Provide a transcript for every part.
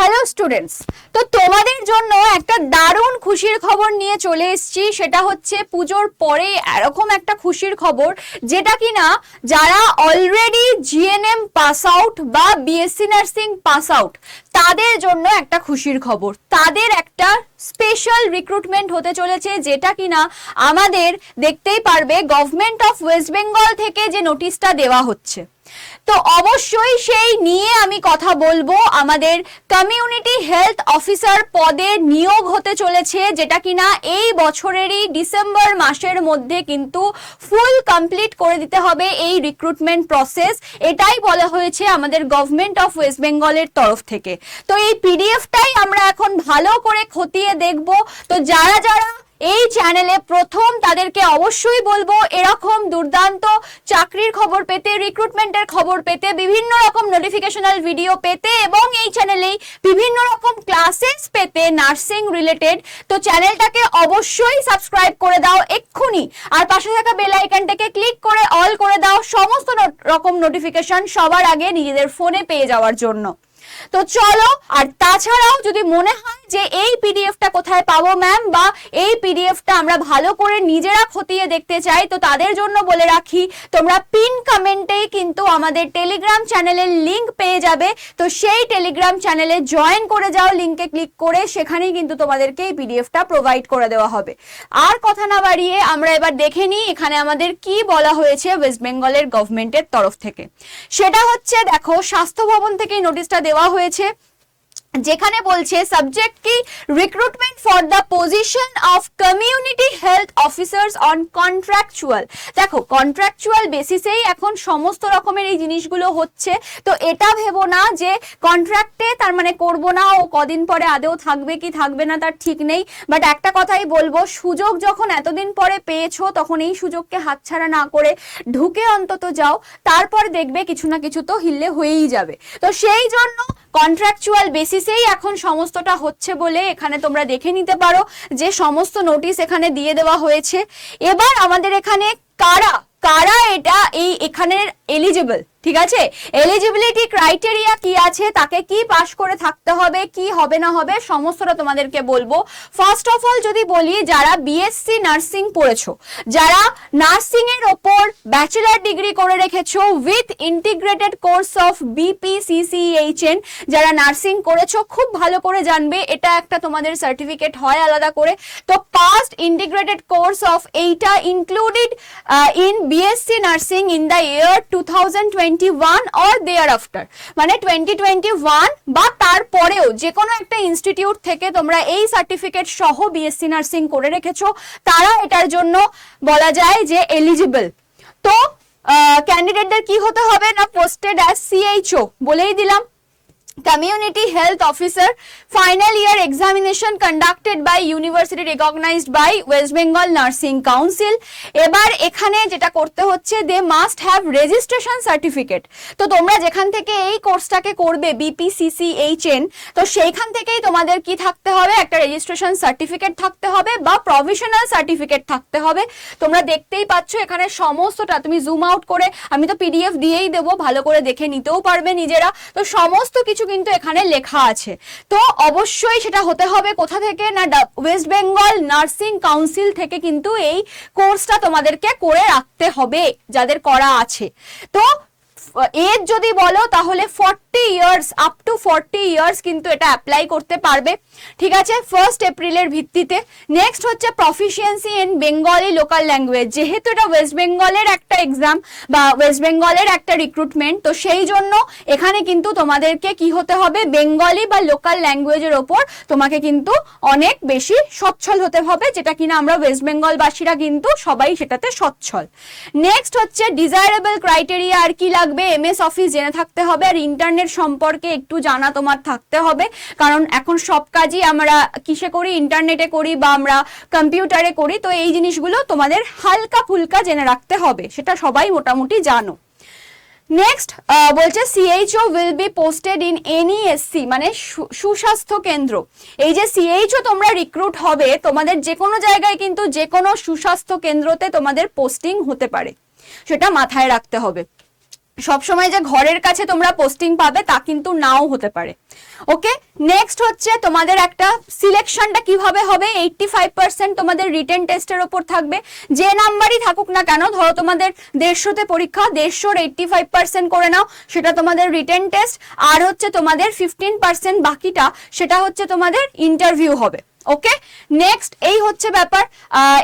Hello students তো তোমাদের জন্য একটা দারুণ খুশির খবর নিয়ে চলে এসেছি। সেটা হচ্ছে পুজোর পরে এরকম একটা খুশির খবর, যেটা কি না যারা অলরেডি জিএনএম পাস আউট বা বিএসসি নার্সিং পাস আউট তাদের জন্য একটা খুশির খবর। তাদের একটা স্পেশাল রিক্রুটমেন্ট হতে চলেছে, যেটা কিনা আমাদের দেখতেই পারবে গভর্নমেন্ট অফ ওয়েস্ট বেঙ্গল থেকে যে নোটিশটা দেওয়া হচ্ছে। তো অবশ্যই সেই নিয়ে আমি কথা বলব। আমাদের কমিউনিটি হেলথ অফিসার পদে নিয়োগ হতে চলেছে, যেটা কিনা এই বছরেরই ডিসেম্বর মাসের মধ্যে কিন্তু ফুল কমপ্লিট করে দিতে হবে এই রিক্রুটমেন্ট প্রসেস এটাই বলা হয়েছে আমাদের গভর্নমেন্ট অফ ওয়েস্ট বেঙ্গলের তরফ থেকে। তো এই পিডিএফটাই আমরা এখন ভালো করে খতিয়ে দেখব। তো যারা যারা এই চ্যানেলে প্রথম তাদেরকে অবশ্যই বলব, এরকম দুর্দান্ত চাকরির খবর পেতে রিক্রুটমেন্টের খবর পেতে, বিভিন্ন রকম নোটিফিকেশনাল ভিডিও পেতে এবং এই চ্যানেলেই বিভিন্ন রকম ক্লাসেস পেতে নার্সিং রিলেটেড তো চ্যানেলটাকে অবশ্যই সাবস্ক্রাইব করে দাও এক্ষুনি। আর পাশে থাকা বেল আইকনটাকে ক্লিক করে অল করে দাও, সমস্ত রকম নোটিফিকেশন সবার আগে নিজেদের ফোনে পেয়ে যাওয়ার জন্য। তো চলো, আর তাছাড়াও যদি মনে হয় যে এই পিডিএফটা কোথায় পাবো ম্যাম বা এই পিডিএফটা আমরা ভালো করে নিজেরা খতিয়ে দেখতে চাই। তো তাদের জন্য বলে রাখি, তোমরা পিন কমেন্টেই কিন্তু আমাদের টেলিগ্রাম চ্যানেলের লিংক পেয়ে যাবে। তো সেই টেলিগ্রাম চ্যানেলে জয়েন করে যাও লিংকে ক্লিক করে সেখানেই কিন্তু তোমাদেরকে এই পিডিএফটা প্রোভাইড করে দেওয়া হবে। আর কথা না বাড়িয়ে আমরা এবার দেখে নিই, এখানে আমাদের কি বলা হয়েছে ওয়েস্ট বেঙ্গলের গভর্নমেন্টের তরফ থেকে। সেটা হচ্ছে, দেখো, স্বাস্থ্য ভবন থেকে নোটিশটা দেওয়া হয়েছে। যেখানে বলছে সাবজেক্ট কি? Recruitment for the position of community health officers on contractual দেখো কন্ট্রাকচুয়াল বেসিসেই এখন সমস্ত রকমের এই জিনিসগুলো হচ্ছে। তো এটা ভেবো না যে কন্ট্রাক্টে তার মানে করব না, ও কদিন পরে আদেও থাকবে কি থাকবে না তার ঠিক নেই। বাট একটা কথাই বলব, সুযোগ যখন এতদিন পরে পেয়েছ, তখন এই সুযোগকে হাতছাড়া না করে ঢুকে অন্তত যাও। তারপর দেখবে কিছু না কিছু তো হিললে হয়েই যাবে। তো সেই জন্য কন্ট্রাকচুয়াল বেসিসেই এখন সমস্তটা হচ্ছে বলে এখানে তোমরা দেখে নিতে পারো যে সমস্ত নোটিশ এখানে দিয়ে দেওয়া হয়েছে। এবার আমাদের এখানে কারা কারা এটা এই এখানের এলিজিবল ঠিক আছে? এলিজিবিলিটি ক্রাইটেরিয়া কি আছে? তাকে কি পাশ করে থাকতে হবে? কি হবে না হবে? সমস্তটা তোমাদেরকে বলব। ফার্স্ট অফ অল যদি বলি, যারা বিএসসি নার্সিং পড়েছো, যারা নার্সিং এর ওপর ব্যাচেলার ডিগ্রি করে রেখেছো with integrated course of BPCCHN যারা নার্সিং করেছ, খুব ভালো করে জানবে, এটা একটা তোমাদের সার্টিফিকেট হয় আলাদা করে। তো পাস্ট ইন্টিগ্রেটেড কোর্স অফ এইটা included in BSc nursing in the year two thousand twenty মানে টোয়েন্টি টোয়েন্টি ওয়ান বা তারপরেও যে কোনো একটা ইনস্টিটিউট থেকে তোমরা এই সার্টিফিকেট সহ বিএসসি নার্সিং করে রেখেছো, তারা এটার জন্য বলা যায় যে এলিজিবল তো ক্যান্ডিডেটদের কি হতে হবে? না পোস্টেড অ্যাজ সিএইচও বলেই দিলাম। Community health officer, final year examination conducted by university recognized by west bengal nursing council. এবার এখানে যেটা করতে হচ্ছে they must have registration certificate তো তোমরা যেখান থেকে এই কোর্সটাকে করবে বিপিসিসিএইচএন তো সেইখান থেকেই তোমাদের কি থাকতে হবে? একটা রেজিস্ট্রেশন সার্টিফিকেট থাকতে হবে বা প্রভিশনাল সার্টিফিকেট থাকতে হবে। তোমরা দেখতেই পাচ্ছ, এখানে সমস্তটা, তুমি জুম আউট করে, আমি তো পিডিএফ দিয়েই দেবো, ভালো করে দেখে নিতেও পারবে নিজেরা। তো সমস্ত কিছু কিন্তু এখানে লেখা আছে। তো অবশ্যই সেটা হতে হবে কোথা থেকে? না ওয়েস্ট বেঙ্গল নার্সিং কাউন্সিল থেকে কিন্তু এই কোর্সটা তোমাদেরকে করে রাখতে হবে, যাদের করা আছে। তো, এর যদি বলো তাহলে forty years up to forty years কিন্তু এটা অ্যাপ্লাই করতে পারবে। ঠিক আছে? ফার্স্ট এপ্রিলের ভিত্তিতে। নেক্সট হচ্ছে proficiency in Bengali local language যেহেতু এটা ওয়েস্ট বেঙ্গলের একটা এক্সাম বা ওয়েস্ট বেঙ্গলের একটা রিক্রুটমেন্ট তো সেই জন্য এখানে কিন্তু তোমাদেরকে কি হতে হবে? বেঙ্গলি বা লোকাল ল্যাঙ্গুয়েজের ওপর তোমাকে কিন্তু অনেক বেশি সচ্ছল হতে হবে, যেটা কিনা আমরা ওয়েস্ট বেঙ্গলবাসীরা কিন্তু সবাই সেটাতে সচ্ছল। নেক্সট হচ্ছে ডিজায়ারেবল ক্রাইটেরিয়া আর কি লাগবে? এমএস অফিস জেনে থাকতে হবে। আর ইন্টারনেট সম্পর্কে একটু জানা তোমার থাকতে হবে। কারণ এখন সব কাজই আমরা কিসে করি? ইন্টারনেটে করি বা আমরা কম্পিউটারে করি। তো এই জিনিসগুলো তোমাদের হালকা ফুলকা জেনে রাখতে হবে। সেটা সবাই মোটামুটি জানো। নেক্সট বলছে CHO will be posted in any SC মানে সুস্বাস্থ্য কেন্দ্র। এই যে সিএইচও তোমরা রিক্রুট হবে, তোমাদের যে কোনো জায়গায় কিন্তু যে কোনো সুস্বাস্থ্য কেন্দ্রতে তোমাদের পোস্টিং হতে পারে। সেটা মাথায় রাখতে হবে। সবসময় যে ঘরের কাছে তোমরা পোস্টিং পাবে, তা কিন্তু নাও হতে পারে। ওকে নেক্সট হচ্ছে তোমাদের একটা সিলেকশনটা কীভাবে হবে? এইটটি ফাইভ পার্সেন্ট তোমাদের রিটেন টেস্টের ওপর থাকবে। যে নাম্বারই থাকুক না কেন, ধরো তোমাদের দেড়শোতে পরীক্ষা, দেড়শোর এইটটি ফাইভ পার্সেন্ট করে নাও, সেটা তোমাদের রিটেন টেস্ট আর হচ্ছে তোমাদের ফিফটিন পার্সেন্ট বাকিটা, সেটা হচ্ছে তোমাদের ইন্টারভিউ হবে। ওকে নেক্সট এই হচ্ছে ব্যাপার।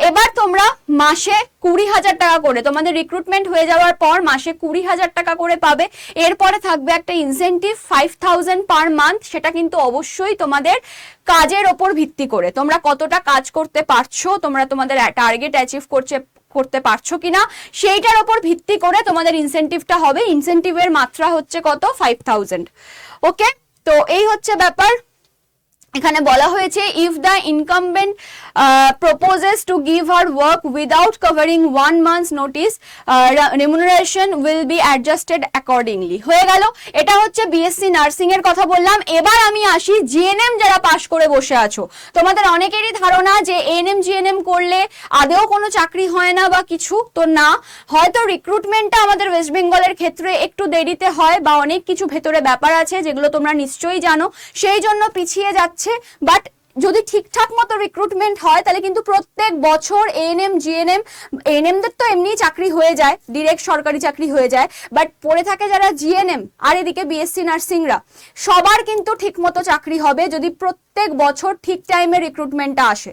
এবার তোমরা মাসে কুড়ি হাজার টাকা করে, তোমাদের রিক্রুটমেন্ট হয়ে যাওয়ার পর মাসে কুড়ি হাজার টাকা করে পাবে। এরপরে থাকবে একটা incentive five thousand per month সেটা কিন্তু অবশ্যই তোমাদের কাজের ওপর ভিত্তি করে। তোমরা কতটা কাজ করতে পারছ, তোমরা তোমাদের টার্গেট অ্যাচিভ করছে, করতে পারছ কিনা, সেইটার ওপর ভিত্তি করে তোমাদের ইনসেন্টিভটা হবে। ইনসেন্টিভের মাত্রা হচ্ছে কত? ফাইভ ওকে তো এই হচ্ছে ব্যাপার। এখানে বলা হয়েছে if the incumbent proposes to give her work without covering one month's notice remuneration will be adjusted accordingly হয়ে গেল। এটা হচ্ছে বিএসসি নার্সিং এর কথা বললাম। এবার আমি আসি জিএনএম যারা পাশ করে বসে আছো। তোমাদের অনেকেরই ধারণা যে এএনএম জিএনএম করলে আদেও কোনো চাকরি হয় না বা কিছু, তো না। হয়তো রিক্রুটমেন্টটা আমাদের ওয়েস্ট বেঙ্গলের ক্ষেত্রে একটু দেরিতে হয় বা অনেক কিছু ভেতরে ব্যাপার আছে, যেগুলো তোমরা নিশ্চয়ই জানো। সেই জন্য পিছিয়ে যাচ্ছে বাট যদি ঠিকঠাক মতো রিক্রুটমেন্ট হয়, তাহলে কিন্তু প্রত্যেক বছর এএনএম জিএনএম এএনএমদের তো এমনি চাকরি হয়ে যায় ডিরেক্ট সরকারি চাকরি হয়ে যায় বাট পড়ে থাকে যারা জিএনএম আর এদিকে বিএসসি নার্সিংরা সবার কিন্তু ঠিকমতো চাকরি হবে যদি প্রত্যেক বছর ঠিক টাইমে রিক্রুটমেন্টটা আসে।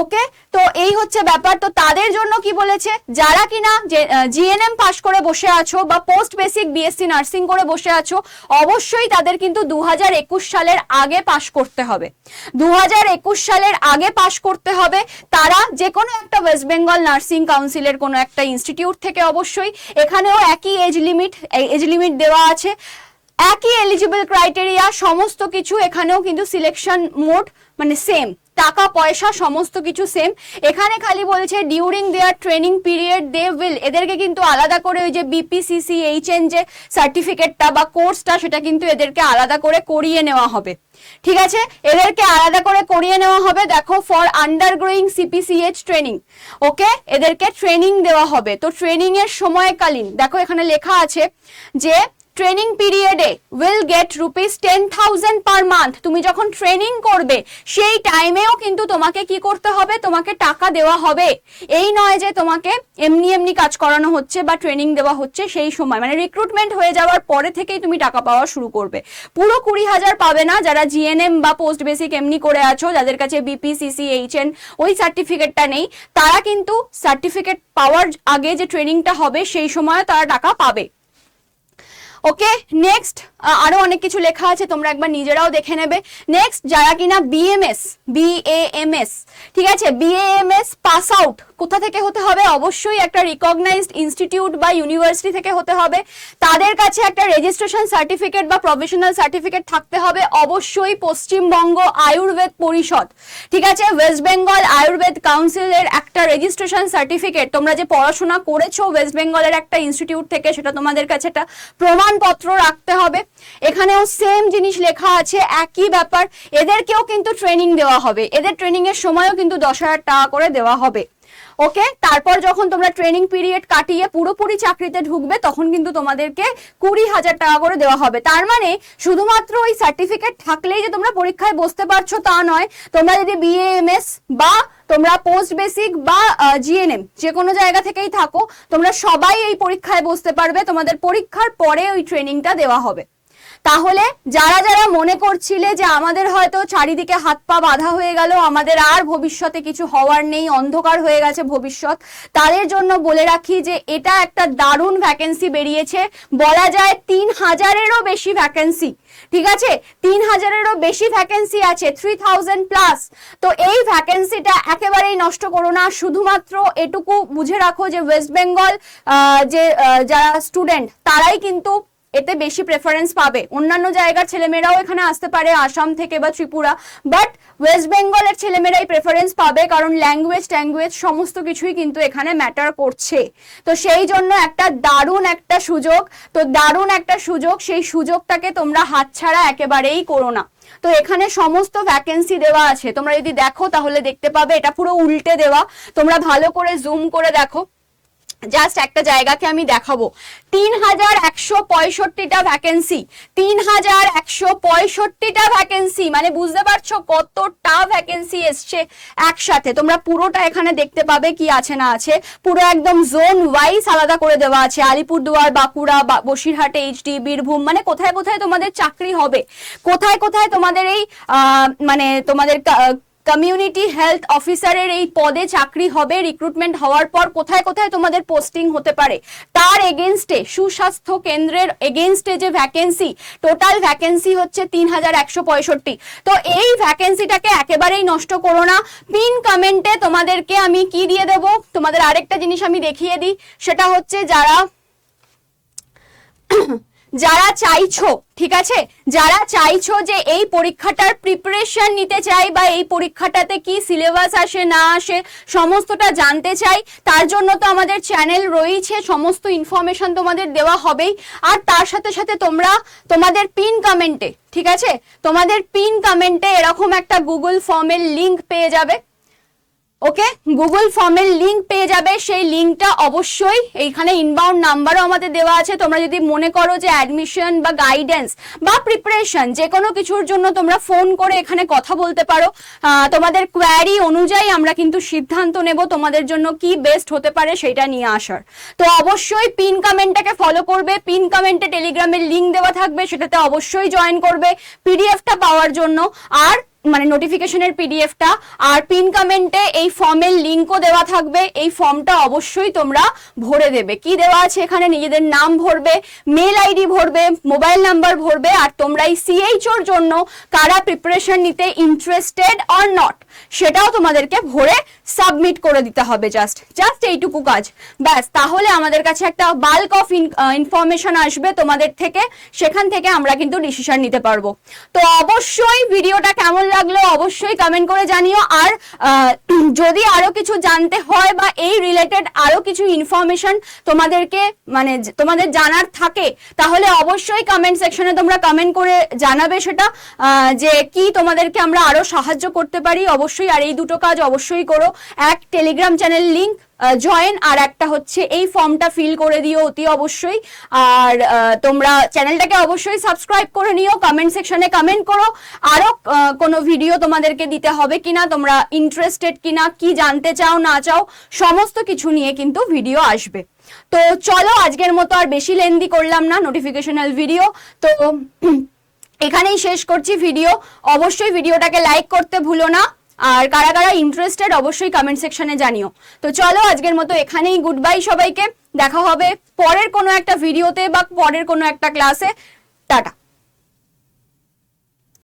ওকে তো এই হচ্ছে ব্যাপার। তো তাদের জন্য কি বলেছে? যারা কিনা জিএনএম পাশ করে বসে আছো বা পোস্ট বেসিক বিএসসি নার্সিং করে বসে আছো, অবশ্যই তাদের কিন্তু দু হাজার একুশ সালের আগে পাশ করতে হবে। দু হাজার একুশ সালের আগে পাশ করতে হবে। তারা যে কোনো একটা ওয়েস্ট বেঙ্গল নার্সিং কাউন্সিলের কোনো একটা ইনস্টিটিউট থেকে অবশ্যই। এখানেও একই এজ লিমিট এজ লিমিট দেওয়া আছে। একই এলিজিবল ক্রাইটেরিয়া সমস্ত কিছু এখানেও কিন্তু সিলেকশন মোড মানে সেম টাকা, পয়সা, সমস্ত কিছু সেম এখানে খালি বলছে during their training period they will এদেরকে কিন্তু আলাদা করে ওই যে বিপিসিসি এইচএন যে সার্টিফিকেটটা বা কোর্সটা সেটা কিন্তু এদেরকে আলাদা করে করিয়ে নেওয়া হবে। ঠিক আছে? এদেরকে আলাদা করে করিয়ে নেওয়া হবে, দেখো for under growing CPCCH training okay? এদেরকে ট্রেনিং দেওয়া হবে। তো ট্রেনিং এর সময়কালীন, দেখো, এখানে লেখা আছে যে ট্রেনিং পিরিয়ডে will get rupees ten thousand per month তুমি যখন ট্রেনিং করবে, সেই টাইমেও কিন্তু তোমাকে কি করতে হবে? তোমাকে টাকা দেওয়া হবে। এই নয় যে তোমাকে এমনি এমনি কাজ করানো হচ্ছে বা ট্রেনিং দেওয়া হচ্ছে সেই সময়। মানে রিক্রুটমেন্ট হয়ে যাওয়ার পরে থেকেই তুমি টাকা পাওয়া শুরু করবে। পুরো কুড়ি হাজার পাবে না যারা জিএনএম বা পোস্ট বেসিক এমনি করে আছো, যাদের কাছে বিপিসিসি এইচএন ওই সার্টিফিকেটটা নেই, তারা কিন্তু সার্টিফিকেট পাওয়ার আগে যে ট্রেনিংটা হবে, সেই সময় তারা টাকা পাবে। ওকে নেক্সট আরও অনেক কিছু লেখা আছে, তোমরা একবার নিজেরাও দেখে নেবে। নেক্সট যারা কিনা বিএমএস বিএএমএস ঠিক আছে? বিএএমএস পাস আউট কোথা থেকে হতে হবে? অবশ্যই একটা রিকগনাইজড ইনস্টিটিউট বা ইউনিভার্সিটি থেকে হতে হবে। তাদের কাছে একটা রেজিস্ট্রেশন সার্টিফিকেট বা প্রফেশনাল সার্টিফিকেট থাকতে হবে, অবশ্যই পশ্চিমবঙ্গ আয়ুর্বেদ পরিষদ, ঠিক আছে? ওয়েস্ট বেঙ্গল আয়ুর্বেদ কাউন্সিলের একটা রেজিস্ট্রেশন সার্টিফিকেট তোমরা যে পড়াশোনা করেছ ওয়েস্ট বেঙ্গলের একটা ইনস্টিটিউট থেকে, সেটা তোমাদের কাছে একটা প্রমাণপত্র রাখতে হবে। এখানেও সেম জিনিস লেখা আছে, একই ব্যাপার। এদেরকেও কিন্তু ট্রেনিং দেওয়া হবে। এদের ট্রেনিং এর সময়ও কিন্তু দশ হাজার টাকা করে দেওয়া হবে। ওকে তারপর যখন তোমরা ট্রেনিং পিরিয়ড কাটিয়ে পুরোপুরি চাকরিতে ঢুকবে, তখন কিন্তু তোমাদেরকে কুড়ি হাজার টাকা করে দেওয়া হবে। তার মানে শুধুমাত্র ওই সার্টিফিকেট থাকলেই যে তোমরা পরীক্ষায় বসতে পারছ তা নয়। তোমরা যদি বিএ বিএএমএস বা তোমরা পোস্ট বেসিক বা জিএনএম যে কোনো জায়গা থেকেই থাকো, তোমরা সবাই এই পরীক্ষায় বসতে পারবে। তোমাদের পরীক্ষার পরে ওই ট্রেনিংটা দেওয়া হবে। তাহলে যারা যারা মনে করছিলে যে আমাদের হয়তো চারিদিকে হাত পা বাঁধা হয়ে গেল, আমাদের আর ভবিষ্যতে কিছু হওয়ার নেই, অন্ধকার হয়ে গেছে ভবিষ্যৎ, তাদের জন্য বলে রাখি যে এটা একটা দারুণ ভ্যাকেন্সি বেরিয়েছে। বলা যায় তিন হাজারেরও বেশি ভ্যাকেন্সি ঠিক আছে? তিন হাজারেরও বেশি ভ্যাকেন্সি আছে থ্রি থাউজেন্ড প্লাস তো এই ভ্যাকেন্সিটা একেবারেই নষ্ট করো না, শুধুমাত্র এটুকু বুঝে রাখো যে ওয়েস্ট বেঙ্গল যে যারা স্টুডেন্ট তারাই কিন্তু এতে বেশি প্রেফারেন্স পাবে। অন্যান্য জায়গার ছেলেমেয়েরাও এখানে আসতে পারে, আসাম থেকে বা ত্রিপুরা। বাট ওয়েস্ট বেঙ্গলের ছেলেমেয়েরাই প্রেফারেন্স পাবে, কারণ ল্যাঙ্গুয়েজ ট্যাঙ্গুয়েজ সমস্ত কিছুই কিন্তু এখানে ম্যাটার করছে। তো সেই জন্য একটা দারুণ একটা সুযোগ, তো দারুণ একটা সুযোগ, সেই সুযোগটাকে তোমরা হাতছাড়া একেবারেই করো না। তো এখানে সমস্ত ভ্যাকেন্সি দেওয়া আছে। তোমরা যদি দেখো তাহলে দেখতে পাবে, এটা পুরো উল্টে দেওয়া। তোমরা ভালো করে জুম করে দেখো। জাস্ট একটা জায়গাকে আমি দেখাবো। তিন হাজার একশো পঁয়ষট্টিটা ভ্যাকেন্সি তিন হাজার একশো পঁয়ষট্টিটা ভ্যাকেন্সি মানে বুঝতে পারছ কতটা ভ্যাকেন্সি এসছে একসাথে। তোমরা পুরোটা এখানে দেখতে পাবে কি আছে না আছে। পুরো একদম জোন ওয়াইজ আলাদা করে দেওয়া আছে। আলিপুরদুয়ার, বাঁকুড়া বসিরহাট এইচডি বীরভূম মানে কোথায় কোথায় তোমাদের চাকরি হবে। কোথায় কোথায় তোমাদের এই মানে তোমাদের কমিউনিটি হেলথ অফিসারের এই পদে চাকরি হবে রিক্রুটমেন্ট হওয়ার পর কোথায় কোথায় তোমাদের পোস্টিং হতে পারে? তার এগেনস্টে সুস্বাস্থ্য কেন্দ্রের এগেনস্টে যে ভ্যাকেন্সি টোটাল ভ্যাকেন্সি হচ্ছে তিন হাজার একশো পঁয়ষট্টি। তো এই ভ্যাকেন্সিটাকে একেবারেই নষ্ট করো না। পিন কমেন্টে তোমাদেরকে আমি কি দিয়ে দেব? তোমাদের আরেকটা জিনিস আমি দেখিয়ে দিই। সেটা হচ্ছে যারা যারা চাইছো, ঠিক আছে? যারা চাইছো যে এই পরীক্ষাটার প্রিপারেশন নিতে চাই বা এই পরীক্ষাটাতে কি সিলেবাস আসে, না আসে, সমস্তটা জানতে চাই, তার জন্য তো আমাদের চ্যানেল রয়েছে সমস্ত ইনফরমেশন তোমাদের দেওয়া হবেই। আর তার সাথে সাথে তোমরা তোমাদের পিন কমেন্টে ঠিক আছে? তোমাদের পিন কমেন্টে এরকম একটা গুগল ফর্মের লিংক পেয়ে যাবে। ওকে? গুগল ফর্মের লিংক পেয়ে যাবে। সেই লিংকটা অবশ্যই এইখানে ইনবাউন্ড নাম্বারও আমাদের দেওয়া আছে। তোমরা যদি মনে করো যে অ্যাডমিশন বা গাইডেন্স বা প্রিপারেশন যে কোনো কিছুর জন্য তোমরা ফোন করে এখানে কথা বলতে পারো। তোমাদের কোয়ারি অনুযায়ী আমরা কিন্তু সিদ্ধান্ত নেব তোমাদের জন্য কি বেস্ট হতে পারে সেটা নিয়ে আসার। তো অবশ্যই পিন কমেন্টটাকে ফলো করবে। পিন কমেন্টে টেলিগ্রামের লিংক দেওয়া থাকবে। সেটাতে অবশ্যই জয়েন করবে। পিডিএফটা পাওয়ার জন্য। আর মানে নোটিফিকেশনের পিডিএফটা আর পিন কমেন্টে এই ফর্মের লিঙ্কও দেওয়া থাকবে। এই ফর্মটা অবশ্যই তোমরা ভরে দেবে। কি দেওয়া আছে এখানে? নিজেদের নাম ভরবে মেল আইডি ভরবে মোবাইল নাম্বার ভরবে, আর তোমরা এই সিএইচওর জন্য কারা প্রিপারেশন নিতে ইন্টারেস্টেড অর নট সেটাও তোমাদেরকে ভরে সাবমিট করে দিতে হবে জাস্ট জাস্ট এইটুকু কাজ। ব্যাস, তাহলে আমাদের কাছে একটা বাল্ক অফ ইনফরমেশন আসবে তোমাদের থেকে। সেখান থেকে আমরা কিন্তু ডিসিশন নিতে পারব। তো অবশ্যই ভিডিওটা কেমন লাগল অবশ্যই কমেন্ট করে জানিও। আর যদি আরও কিছু জানতে হয় বা এই রিলেটেড আরও কিছু ইনফরমেশন তোমাদেরকে মানে তোমাদের জানার থাকে, তাহলে অবশ্যই কমেন্ট সেকশনে তোমরা কমেন্ট করে জানাবে সেটা। যে কি তোমাদেরকে আমরা আরও সাহায্য করতে পারি। অবশ্যই, আর এই দুটো কাজ অবশ্যই করো। এক টেলিগ্রাম চ্যানেল লিংক জয়েন আর একটা হচ্ছে এই ফর্মটা ফিল করে দিও অতি অবশ্যই। আর তোমরা চ্যানেলটাকে অবশ্যই সাবস্ক্রাইব করে নিও কমেন্ট সেকশনে কমেন্ট করো। আরও কোনো ভিডিও তোমাদেরকে দিতে হবে কিনা, তোমরা ইন্টারেস্টেড কিনা, কি জানতে চাও, না চাও, সমস্ত কিছু নিয়ে কিন্তু ভিডিও আসবে। তো চলো, আজকের মতো আর বেশি লেন্দি করলাম না নোটিফিকেশনাল ভিডিও তো, এখানেই শেষ করছি ভিডিও অবশ্যই ভিডিওটাকে লাইক করতে ভুলো না। আর কারা কারা ইন্টারেস্টেড অবশ্যই কমেন্ট সেকশনে জানিও। তো চলো আজকের মতো এখানেই গুড বাই সবাইকে। দেখা হবে পরের কোনো একটা ভিডিওতে বা পরের কোনো একটা ক্লাসে টাটা।